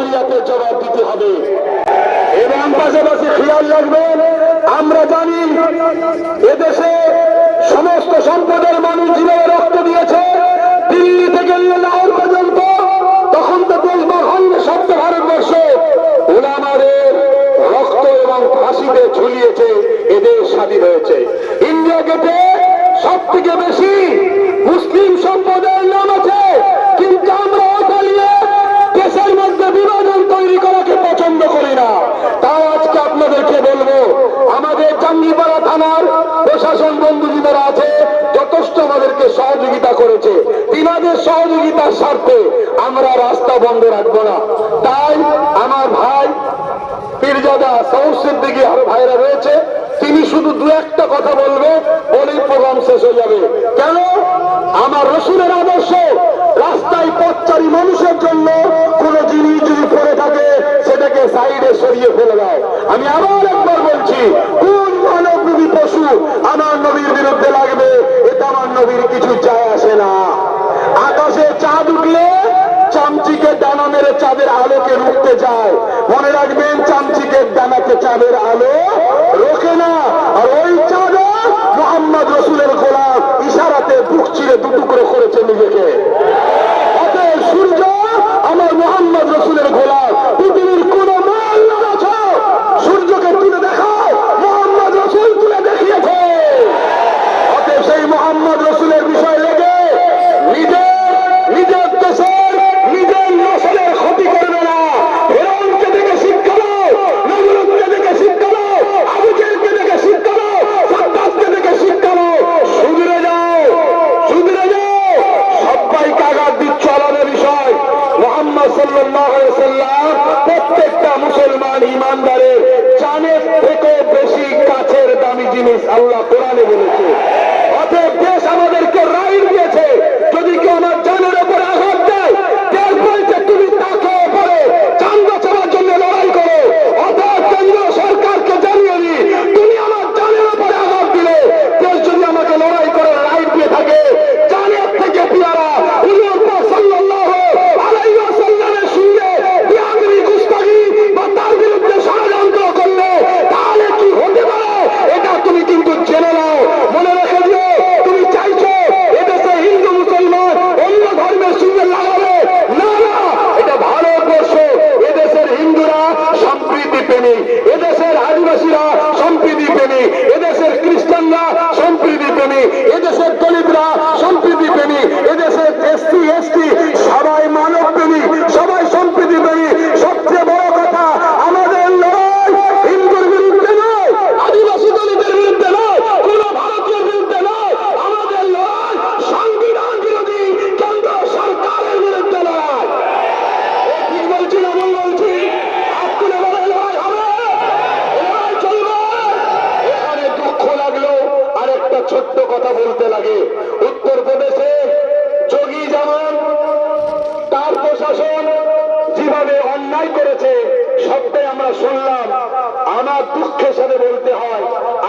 প্রক্রিয়াতে জবাব দিতে হবে। এবং পাশাপাশি খেয়াল রাখবেন, আমরা জানি এদেশে সমস্ত সম্পদের মানুষ যেভাবে রক্ত দিয়েছে। দিল্লি থেকে লাহোর পর্যন্ত, তখন তো দেশভাগ হয়নি সপ্ত ভারতবর্ষ। ওলামাদের রক্ত এবং ফাঁসিতে ঝুলিয়েছে এদের স্বাধীন হয়েছে। ইন্ডিয়া গেটে সব থেকে বেশি তিনাদের সহযোগিতার স্বার্থে আমরা রাস্তা বন্ধ রাখব না। তাই আমার ভাই পীরজাদা সৌসের দিকে আরও ভাইরা রয়েছে, তিনি শুধু দু একটা কথা বলবে, বলেই প্রোগ্রাম শেষ হয়ে যাবে। কেন? আমার রসুলের আদর্শ, রাস্তায় পথচারী মানুষের জন্য কোন জিনিস যদি পড়ে থাকে, সেটাকে সাইডে সরিয়ে ফেলে দাও। আমি আবার একবার বলছি চামচিকে ডানা মেরে চাঁদের আলোকে রুখতে যায়। মনে রাখবেন চামচিকের ডানাকে চাঁদের আলো আল্লাহ কোরআনে বলেছে। কথা বলতে লাগে উত্তরপ্রদেশে যোগী যেমন তার প্রশাসন যেভাবে অন্যায় করেছে, সবটাই আমরা শুনলাম। আমার দুঃখের সাথে বলতে হয়,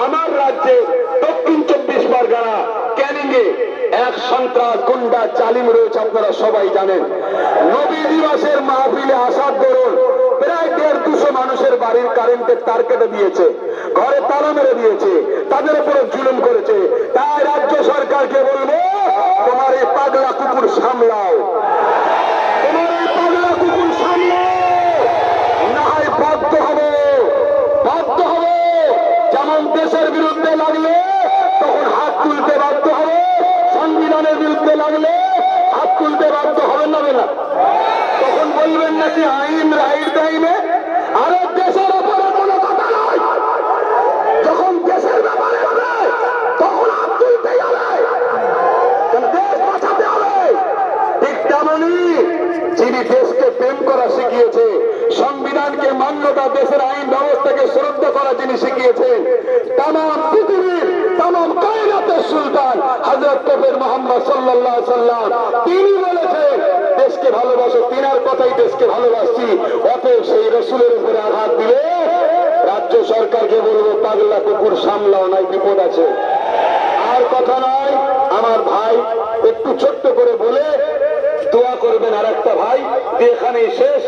আমার রাজ্যে দক্ষিণ চব্বিশ পরগনা, ক্যানিংয়ে এক সন্ত্রাস গুন্ডা চালিম রয়েছে, আপনারা সবাই জানেন। নবী দিবসের মাহফিলে আসার দরুন প্রায় দেড় দুশো মানুষের বাড়ির কারেন্টের তার কেটে দিয়েছে। ঘরে তালা মেরে দিয়েছে, তাদের উপরে জুলুম করেছে। তাই রাজ্য সরকারকে বলব, তোমার এই পাগলা কুকুর সামলাও। যেমন দেশের বিরুদ্ধে লাগলে, তখন হাত তুলতে হবে। সংবিধানের বিরুদ্ধে লাগলে, হাত তুলতে না তখন বলবেন নাকি আইন রাইট দেয়নি আরে দেশের উপরে কোনো কথা নয় যখন দেশের ব্যাপারে হবে তখন হাত তুলতে হবে কারণ দেশ বাঁচাতে হবে ঠিক তেমনি যিনি দেশকে প্রেম করা শিখিয়েছে সংবিধানকে মান্যতা দেশের আইন ব্যবস্থাকে শ্রদ্ধা করা যিনি শিখিয়েছেন। তাম পৃথিবীর তাম কায়নাতের সুলতান হজরত কবির মোহাম্মদ সাল্লাহ সাল্লাম তিনি বলেছেন, দেশকে ভালোবাসো, তিনার কথাই দেশকে ভালোবাসছি। অতএব সেই রসুলের উপরে আঘাত দিলে রাজ্য সরকারকে বলব, পাগলা কুকুর সামলাও, নাই বিপদ আছে। আর কথা নয়, আমার ভাই একটু ছোট্ট করে বলে দোয়া করবেন আর একটা ভাই এখানেই শেষ।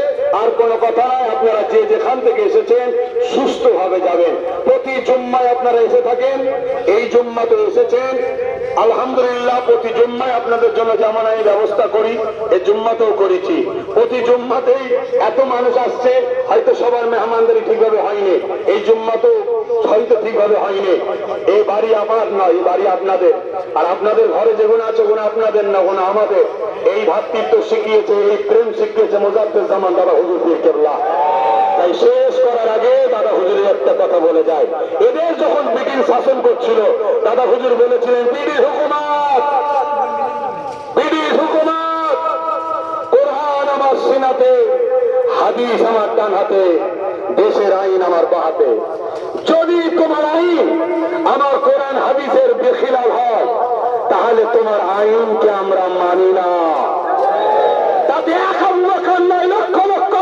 কোনো কথা নাই, আপনারা যে যেখান থেকে এসেছেন সুস্থ ভাবে যাবেন। প্রতি জুম্মায় আপনারা এসে থাকেন, এই জুম্মাতে এসেছেন আলহামদুলিল্লাহ, প্রতি জুম্মায় আপনাদের জন্য জামানাই ব্যবস্থা করি এই জুম্মাতেও করেছি। প্রতি জুম্মাতেই এত মানুষ আসছে, হয়তো সবার মেহমানদারি ঠিকভাবে হয়নি। এই জুম্মাতেও হয়তো ঠিকভাবে হয়নি। এই বাড়ি আমার নয় এই বাড়ি আপনাদের। আর আপনাদের ঘরে যেগুলো আছে ওগুলো আপনাদের না ওগুলো আমাদের। এই ভাতৃত্ব শিখিয়েছে, এই প্রেম শিখিয়েছে মোজাদ্দের জামান দাদা হুজুর তাই শেষ করার আগে দাদা হুজুরের একটা কথা বলে যায়। এদের যখন ব্রিটিশ শাসন করছিল, দাদা হুজুর বলেছিলেন ব্রিটিশ হুকুমাত ব্রিটিশ হুকুমাত, কোরআন আমার সিনাতে, হাদিস আমার ডান হাতে, দেশের আইন আমার বাহাতে। যদি তোমার আইন আমার কোরআন, হাদিসের বেখিলাল হয়, তাহলে তোমার আইনকে আমরা মানি না। তাতে এক লক্ষ লক্ষ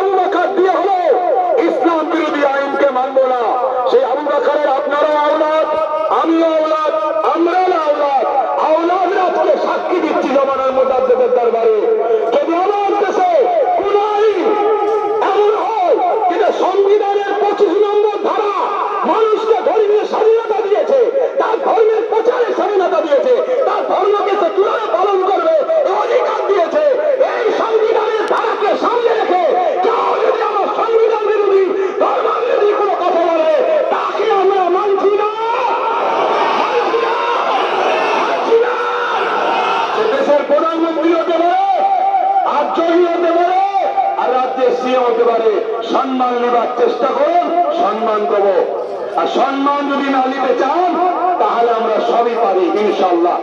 সিএম হতে পারে। সম্মান নেবার চেষ্টা করুন, সম্মান দেব। আর সম্মান যদি না নিতে চান, তাহলে আমরা সবই পারি ইনশাল্লাহ